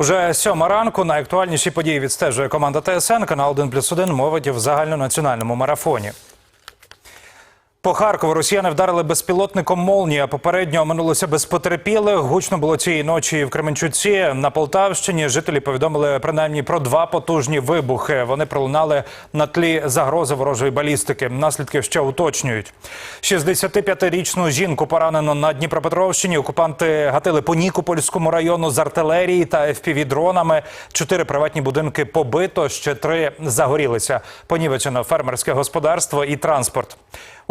Уже сьома ранку найактуальніші події відстежує команда ТСН. Канал 1 плюс 1 мовить в загальнонаціональному марафоні. По Харкову росіяни вдарили безпілотником «Молнія». Попередньо минулося без потерпілих. Гучно було цієї ночі в Кременчуці. На Полтавщині жителі повідомили принаймні про два потужні вибухи. Вони пролунали на тлі загрози ворожої балістики. Наслідки ще уточнюють. 65-річну жінку поранено на Дніпропетровщині. Окупанти гатили по Нікопольському району з артилерії та FPV-дронами. Чотири приватні будинки побито, ще три загорілися. Понівечено фермерське господарство і транспорт.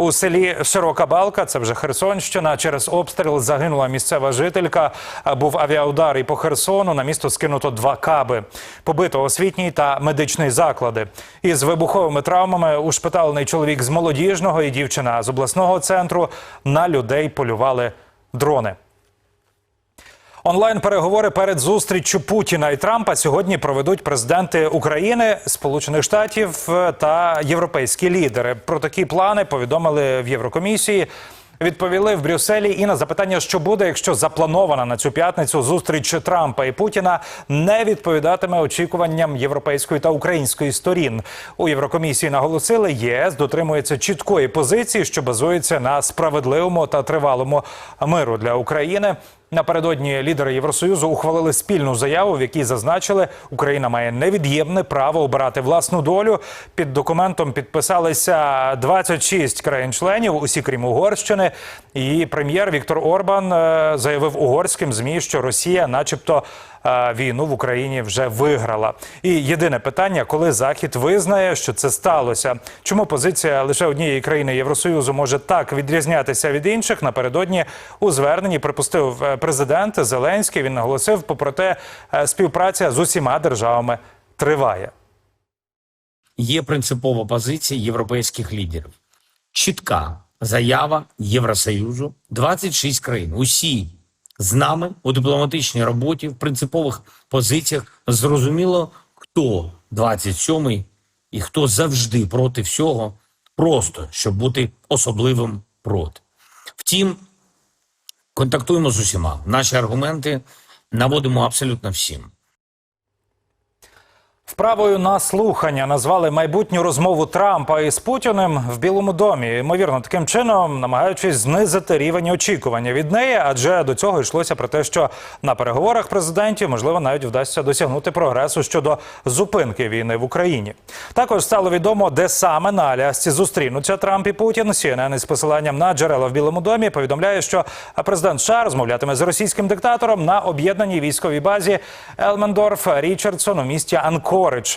У селі Широка Балка, це вже Херсонщина. Через обстріл загинула місцева жителька. Був авіаудар і по Херсону. На місто скинуто два каби. Побито освітній та медичний заклади. Із вибуховими травмами ушпиталений чоловік з молодіжного і дівчина з обласного центру. На людей полювали дрони. Онлайн-переговори перед зустріччю Путіна і Трампа сьогодні проведуть президенти України, Сполучених Штатів та європейські лідери. Про такі плани повідомили в Єврокомісії. Відповіли в Брюсселі і на запитання, що буде, якщо запланована на цю п'ятницю зустріч Трампа і Путіна не відповідатиме очікуванням європейської та української сторін. У Єврокомісії наголосили, ЄС дотримується чіткої позиції, що базується на справедливому та тривалому миру для України. Напередодні лідери Євросоюзу ухвалили спільну заяву, в якій зазначили, Україна має невід'ємне право обирати власну долю. Під документом підписалися 26 країн-членів, усі крім Угорщини. Її прем'єр Віктор Орбан е, заявив угорським змі, що Росія, начебто, війну в Україні вже виграла. І єдине питання, коли Захід визнає, що це сталося. Чому позиція лише однієї країни Євросоюзу може так відрізнятися від інших? Напередодні у зверненні припустив е, президент Зеленський. Він наголосив, попри те, е, співпраця з усіма державами триває. Є принципова позиція європейських лідерів. Чітка заява Євросоюзу, 26 країн. Усі з нами у дипломатичній роботі, в принципових позиціях. Зрозуміло, хто 27-й і хто завжди проти всього, просто щоб бути особливим проти. Втім, контактуємо з усіма. Наші аргументи наводимо абсолютно всім. Вправою на слухання назвали майбутню розмову Трампа із Путіним в Білому домі. Ймовірно, таким чином намагаючись знизити рівень очікування від неї, адже до цього йшлося про те, що на переговорах президентів можливо навіть вдасться досягнути прогресу щодо зупинки війни в Україні. Також стало відомо, де саме на Алясці зустрінуться Трамп і Путін. CNN із посиланням на джерела в Білому домі повідомляє, що президент США розмовлятиме з російським диктатором на об'єднаній військовій базі Елмендорф Річардсон у місті Анкоридж.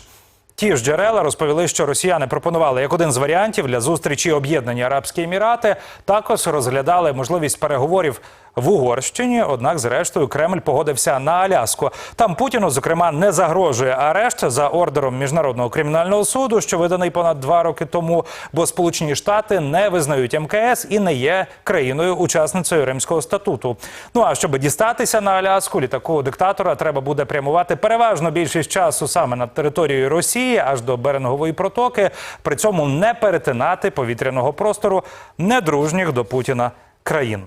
Ті ж джерела розповіли, що росіяни пропонували як один з варіантів для зустрічі об'єднані Арабські Емірати. Також розглядали можливість переговорів в Угорщині. Однак, зрештою, Кремль погодився на Аляску. Там Путіну, зокрема, не загрожує арешт за ордером міжнародного кримінального суду, що виданий понад два роки тому, бо Сполучені Штати не визнають МКС і не є країною-учасницею Римського статуту. Ну а щоб дістатися на Аляску, літаку диктатора треба буде прямувати переважно більшість часу саме над територією Росії аж до Берингової протоки. При цьому не перетинати повітряного простору недружніх до Путіна країн.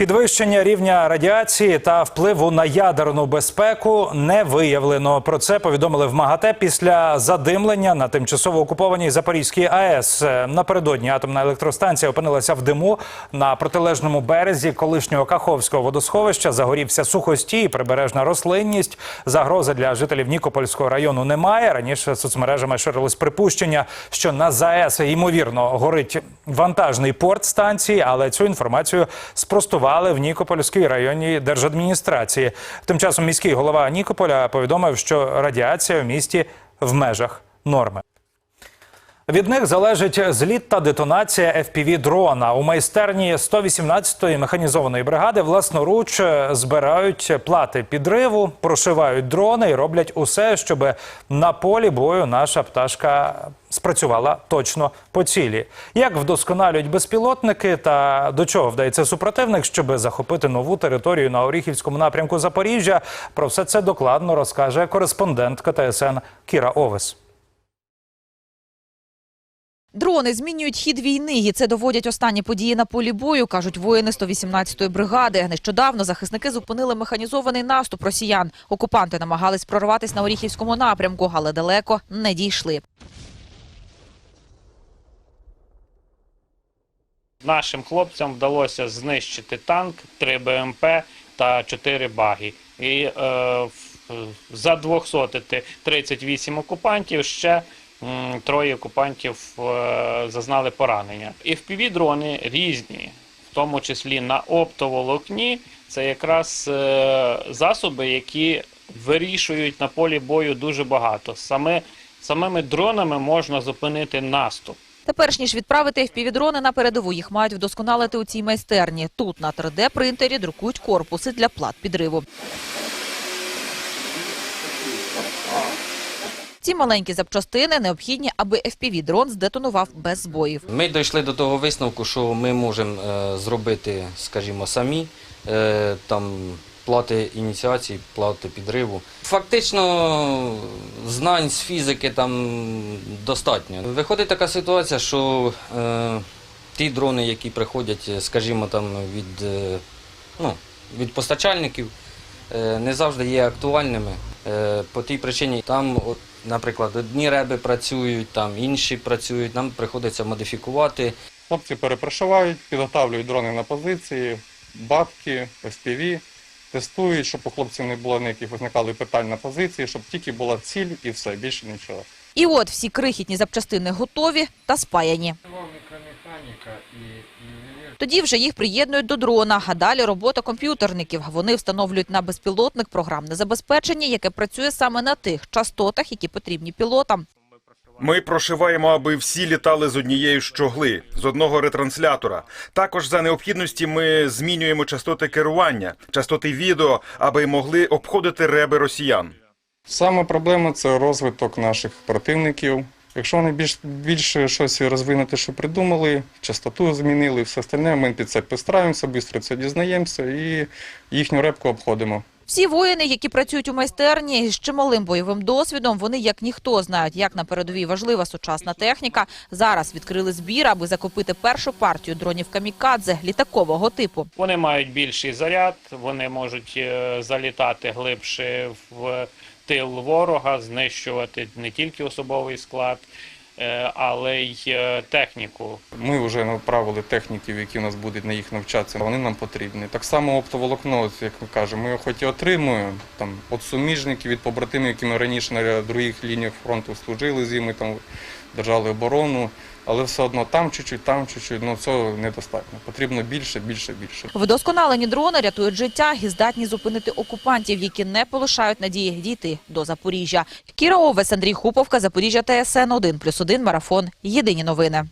Підвищення рівня радіації та впливу на ядерну безпеку не виявлено. Про це повідомили в МАГАТЕ після задимлення на тимчасово окупованій Запорізькій АЕС. Напередодні атомна електростанція опинилася в диму на протилежному березі колишнього Каховського водосховища. Загорівся сухостій, прибережна рослинність. Загрози для жителів Нікопольського району немає. Раніше соцмережами ширилось припущення, що на ЗАЕС ймовірно горить вантажний порт станції, але цю інформацію спростували в Нікопольській районній держадміністрації. Тим часом міський голова Нікополя повідомив, що радіація в місті в межах норми. Від них залежить зліт та детонація fpv дрона у майстерні 118-ї механізованої бригади. Власноруч збирають плати підриву, прошивають дрони і роблять усе, щоб на полі бою наша пташка спрацювала точно по цілі. Як вдосконалюють безпілотники та до чого вдається супротивник, щоб захопити нову територію на Оріхівському напрямку Запоріжжя? Про все це докладно розкаже кореспондентка ТСН Кіра Овес. Дрони змінюють хід війни, це доводять останні події на полі бою, кажуть воїни 118-ї бригади. Нещодавно захисники зупинили механізований наступ росіян. Окупанти намагались прорватися на Оріхівському напрямку, але далеко не дійшли. Нашим хлопцям вдалося знищити танк, 3 БМП та 4 баги. І е, задвохсотити 38 окупантів, ще троє окупантів е, зазнали поранення. І дрони різні, в тому числі на оптоволокні. Це якраз е, засоби, які вирішують на полі бою дуже багато. Саме, самими дронами можна зупинити наступ. Та перш ніж відправити FPV-дрони на передову, їх мають вдосконалити у цій майстерні. Тут на 3D-принтері друкують корпуси для плат підриву. Ці маленькі запчастини необхідні, аби FPV-дрон здетонував без збоїв. Ми дійшли до того висновку, що ми можемо е, зробити, скажімо, самі е, там плати ініціації, плати підриву. Фактично знань з фізики там достатньо. Виходить така ситуація, що е, ті дрони, які приходять, скажімо, там від, е, ну, від постачальників, е, не завжди є актуальними. Е, По тій причині там, от, наприклад, одні реби працюють, там інші працюють, нам приходиться модифікувати. Хлопці перепрошивають, підготавлюють дрони на позиції, батки, FPV, тестують, щоб у хлопців не було ніяких виникали питань на позиції, щоб тільки була ціль і все, більше нічого. І от всі крихітні запчастини готові та спаяні. Тоді вже їх приєднують до дрона, а далі робота комп'ютерників. Вони встановлюють на безпілотник програмне забезпечення, яке працює саме на тих частотах, які потрібні пілотам. Ми прошиваємо, аби всі літали з однієї щогли, з одного ретранслятора. Також за необхідності ми змінюємо частоти керування, частоти відео, аби могли обходити реби росіян. Саме проблема це розвиток наших противників. Якщо вони більш, більше щось розвинути, що придумали, частоту змінили, все остальне, ми під це підстраюємося, швидко це дізнаємося і їхню репку обходимо. Всі воїни, які працюють у майстерні з чималим бойовим досвідом, вони як ніхто знають, як на передовій важлива сучасна техніка. Зараз відкрили збір, аби закупити першу партію дронів камікадзе літакового типу. Вони мають більший заряд, вони можуть е, залітати глибше в тил ворога, знищувати не тільки особовий склад, е, але й е, техніку. Ми вже направили техніків, які у нас будуть на їх навчатися. Вони нам потрібні. Так само оптоволокно, як ми кажемо, ми хоч і отримуємо там від суміжників, від побратимів, які ми раніше на других лініях фронту служили з ними, там держали оборону. Але все одно там чуть-чуть, там чуть-чуть, ну цього недостатньо. Потрібно більше, більше, більше. Вдосконалені дрони рятують життя і здатні зупинити окупантів, які не полишають надії дійти до Запоріжжя. Кіра Овес, Андрій Хуповка, Запоріжжя ТСН 1+,1 Марафон. Єдині новини.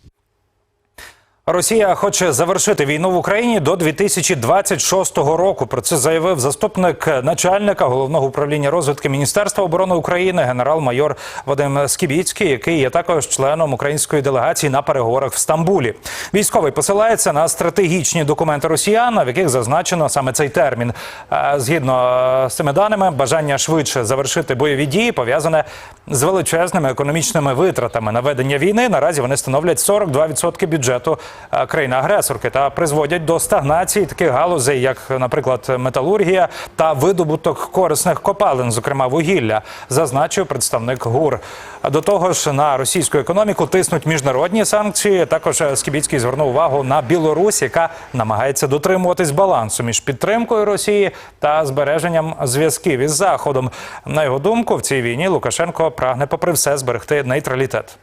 Росія хоче завершити війну в Україні до 2026 року. Про це заявив заступник начальника головного управління розвідки Міністерства оборони України генерал-майор Вадим Скібіцький, який є також членом української делегації на переговорах в Стамбулі. Військовий посилається на стратегічні документи росіян, в яких зазначено саме цей термін. Е, Згідно е, з цими даними, бажання швидше завершити бойові дії пов'язане з величезними економічними витратами на ведення війни. Наразі вони становлять 42% бюджету країни-агресорки та призводять до стагнації таких галузей, як, наприклад, металургія та видобуток корисних копалин, зокрема вугілля, зазначив представник ГУР. До того ж, на російську економіку тиснуть міжнародні санкції. Також е, Скібіцький звернув увагу на Білорусь, яка намагається дотримуватись балансу між підтримкою Росії та збереженням зв'язків із Заходом. На його думку, в цій війні Лукашенко прагне, попри все, зберегти нейтралітет.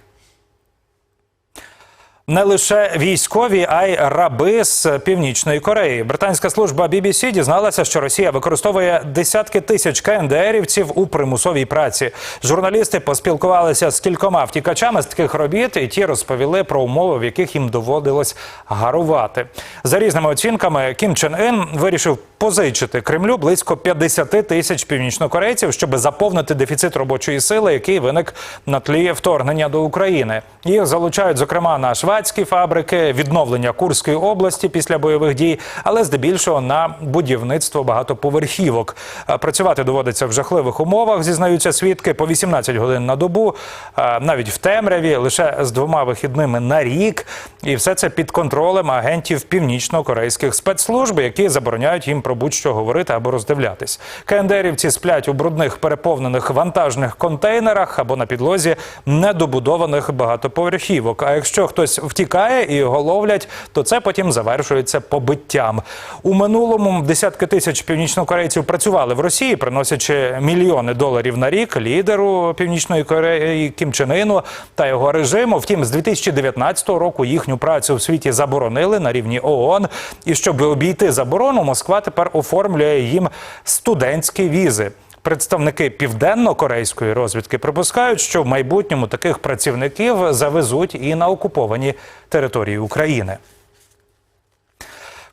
Не лише військові, а й раби з північної Кореї. Британська служба BBC дізналася, що Росія використовує десятки тисяч КНДРівців у примусовій праці. Журналісти поспілкувалися з кількома втікачами з таких робіт, і ті розповіли про умови, в яких їм доводилось гарувати. За різними оцінками, Кім Чен Ін вирішив позичити Кремлю близько 50 тисяч північнокорейців, щоб заповнити дефіцит робочої сили, який виник на тлі вторгнення до України. Їх залучають, зокрема, на шведські фабрики, відновлення Курської області після бойових дій, але здебільшого на будівництво багатоповерхівок. Працювати доводиться в жахливих умовах, зізнаються свідки, по 18 годин на добу, навіть в темряві, лише з двома вихідними на рік. І все це під контролем агентів північно-корейських спецслужб, які забороняють їм про будь-що говорити або роздивлятись. КНДРівці сплять у брудних переповнених вантажних контейнерах або на підлозі недобудованих багатоповерхівок. А якщо хтось втікає і його ловлять, то це потім завершується побиттям. У минулому десятки тисяч північнокорейців працювали в Росії, приносячи мільйони доларів на рік лідеру Північної Кореї Кім Чен Іну та його режиму. Втім, з 2019 року їхню працю в світі заборонили на рівні ООН. І щоб обійти заборону, Москва тепер оформлює їм студентські візи. Представники південно-корейської розвідки припускають, що в майбутньому таких працівників завезуть і на окуповані території України.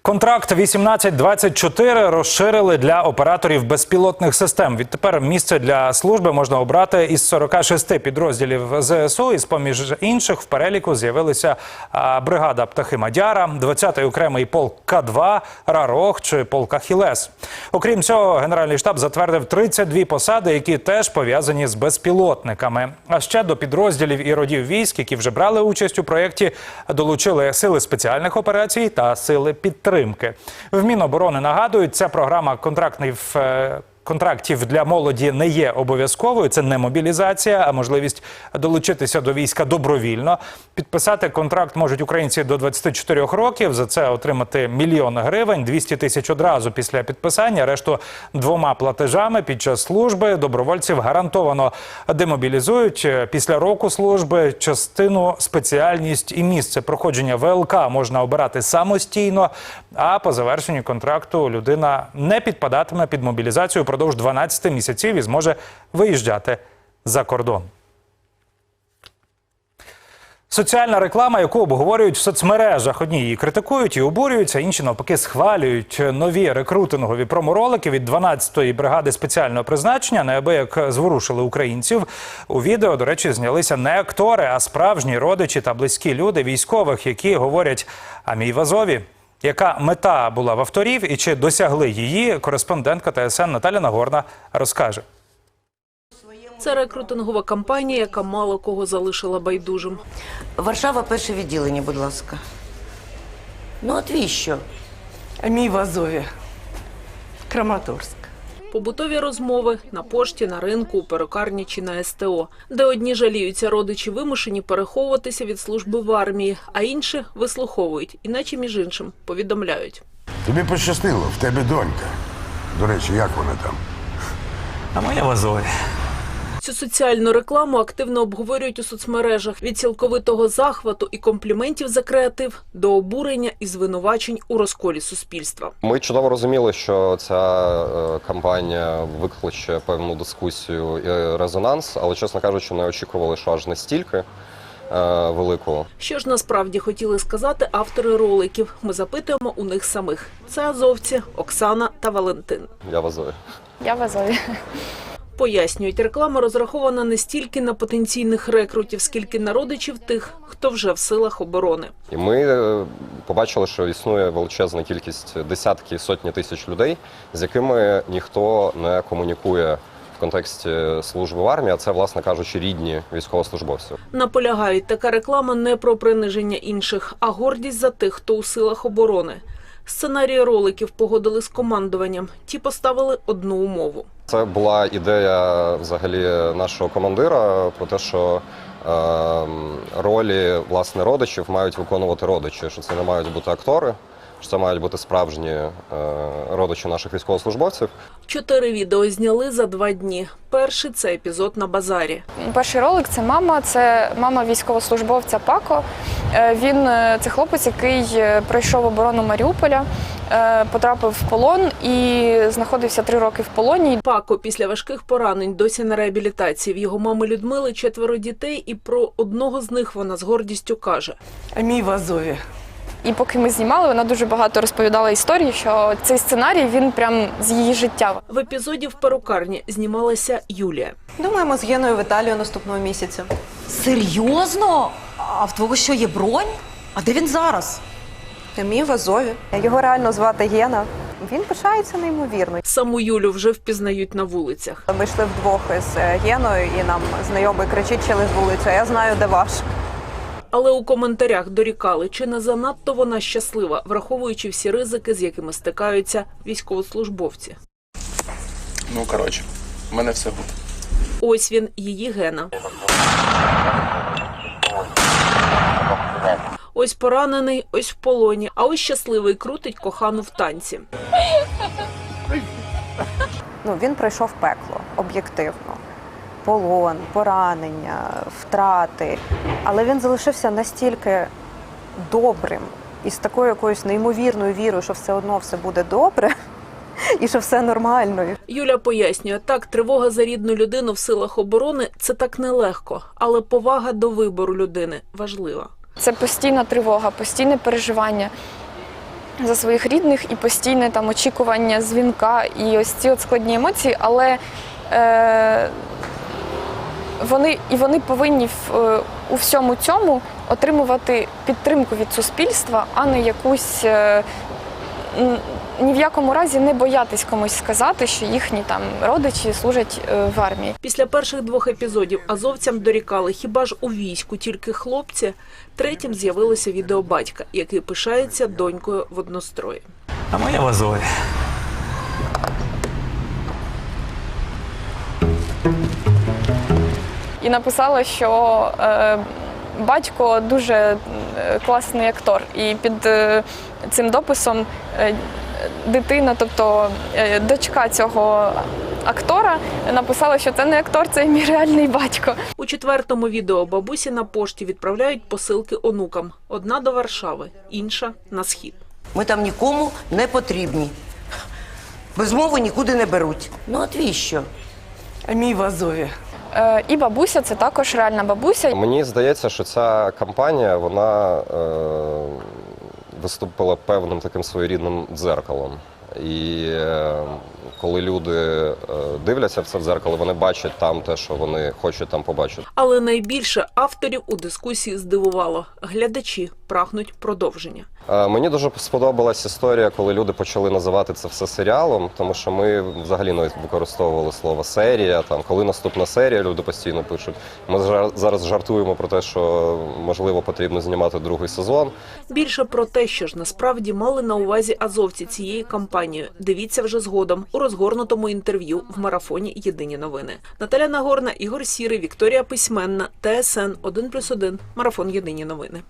Контракт 1824 розширили для операторів безпілотних систем. Відтепер місце для служби можна обрати із 46 підрозділів ЗСУ. І з поміж інших в переліку з'явилися бригада птахи Мадяра, 20-й окремий полк К2, Рарох чи полк Ахілес. Окрім цього, генеральний штаб затвердив 32 посади, які теж пов'язані з безпілотниками. А ще до підрозділів і родів військ, які вже брали участь у проєкті, долучили сили спеціальних операцій та сили підтримки. В Міноборони нагадують, ця програма контрактний е, контрактів для молоді не є обов'язковою. Це не мобілізація, а можливість долучитися до війська добровільно. Підписати контракт можуть українці до 24 років. За це отримати мільйон гривень, 200 тисяч одразу після підписання. Решту двома платежами під час служби добровольців гарантовано демобілізують. Після року служби частину спеціальність і місце проходження ВЛК можна обирати самостійно. А по завершенню контракту людина не підпадатиме під мобілізацію впродовж 12 місяців і зможе виїжджати за кордон. Соціальна реклама, яку обговорюють в соцмережах. Одні її критикують і обурюються, інші навпаки схвалюють нові рекрутингові проморолики від 12-ї бригади спеціального призначення. Неабияк зворушили українців. У відео, до речі, знялися не актори, а справжні родичі та близькі люди військових, які говорять: а мій в Азові. Яка мета була в авторів і чи досягли її? Кореспондентка ТСН Наталя Нагорна розкаже. Це рекрутингова кампанія, яка мало кого залишила байдужим. Варшава, перше відділення, будь ласка. Ну, от віщо? Мій в Азові. Краматорськ. Побутові розмови на пошті, на ринку, у перукарні чи на СТО, де одні жаліються родичі вимушені переховуватися від служби в армії, а інші вислуховують, іначе між іншим повідомляють. Тобі пощастило, в тебе донька. До речі, як вона там? А моя в Азові. Цю соціальну рекламу активно обговорюють у соцмережах від цілковитого захвату і компліментів за креатив до обурення і звинувачень у розколі суспільства. Ми чудово розуміли, що ця е, кампанія викличе певну дискусію і резонанс, але, чесно кажучи, не очікували, що аж настільки е, велику. Що ж насправді хотіли сказати автори роликів? Ми запитуємо у них самих. Це азовці Оксана та Валентин. Я в Азові. Я в Азові. Пояснюють, реклама розрахована не стільки на потенційних рекрутів, скільки на родичів тих, хто вже в силах оборони. І ми е, побачили, що існує величезна кількість десятки сотні тисяч людей, з якими ніхто не комунікує в контексті служби в армії, а це, власне кажучи, рідні військовослужбовців. Наполягають, така реклама не про приниження інших, а гордість за тих, хто у силах оборони. Сценарії роликів погодили з командуванням. Ті поставили одну умову. Це була ідея взагалі нашого командира про те, що е, ролі власне родичів мають виконувати родичі, що це не мають бути актори, що це мають бути справжні е, родичі наших військовослужбовців. Чотири відео зняли за два дні. Перший це епізод на базарі. Перший ролик це мама, це мама військовослужбовця Пако. Е, Він е, це хлопець, який пройшов оборону Маріуполя, потрапив в полон і знаходився три роки в полоні. Пако після важких поранень досі на реабілітації. В його мами Людмили четверо дітей, і про одного з них вона з гордістю каже: Мій в Азові. І поки ми знімали, вона дуже багато розповідала історії, що цей сценарій він прям з її життя. В епізоді в перукарні знімалася Юлія. Думаємо з Геною в Італію наступного місяця. Серйозно? А в твого що є бронь? А де він зараз? Мій в Азові. Його реально звати Гена. Він пишається неймовірно. Саму Юлю вже впізнають на вулицях. Ми йшли вдвох із Геною, і нам знайомий кричить через вулицю. Я знаю, де ваш. Але у коментарях дорікали, чи не занадто вона щаслива, враховуючи всі ризики, з якими стикаються військовослужбовці. Ну коротше, в мене все буде. Ось він, її гена. Ось поранений, ось в полоні, а ось щасливий крутить кохану в танці. Ну він пройшов пекло об'єктивно. Полон, поранення, втрати. Але він залишився настільки добрим і з такою якоюсь неймовірною вірою, що все одно все буде добре і що все нормально. Юля пояснює, так, тривога за рідну людину в силах оборони це так нелегко, але повага до вибору людини важлива. Це постійна тривога, постійне переживання за своїх рідних і постійне там очікування дзвінка і ось ці от складні емоції, але е, вони і вони повинні в, е, у всьому цьому отримувати підтримку від суспільства, а не якусь. Е, ні в якому разі не боятись комусь сказати, що їхні там родичі служать е, в армії. Після перших двох епізодів азовцям дорікали, хіба ж у війську тільки хлопці. Третім з'явилося відео батька, який пишається донькою в однострої. А моя в Азові. І написала, що е, батько дуже е, класний актор. І під е, цим дописом е, дитина, тобто е, дочка цього актора, написала, що це не актор, це мій реальний батько. У четвертому відео бабусі на пошті відправляють посилки онукам: одна до Варшави, інша на схід. Ми там нікому не потрібні. Без мови нікуди не беруть. Ну, а твій що? Мій в Азові. Е, І бабуся це також реальна бабуся. Мені здається, що ця кампанія вона е, виступила певним таким своєрідним дзеркалом. І е, коли люди е, дивляться в це дзеркало, вони бачать там те, що вони хочуть там побачити. Але найбільше авторів у дискусії здивувало. Глядачі прагнуть продовження. Е, Мені дуже сподобалась історія, коли люди почали називати це все серіалом, тому що ми взагалі не використовували слово серія. Там коли наступна серія, люди постійно пишуть. Ми зараз жартуємо про те, що можливо потрібно знімати другий сезон. Більше про те, що ж насправді мали на увазі азовці цієї кампанії. Дивіться вже згодом у розгорнутому інтерв'ю в марафоні Єдині новини. Наталя Нагорна, Ігор Сірий, Вікторія Письменна, ТСН 1+,1, Марафон Єдині новини.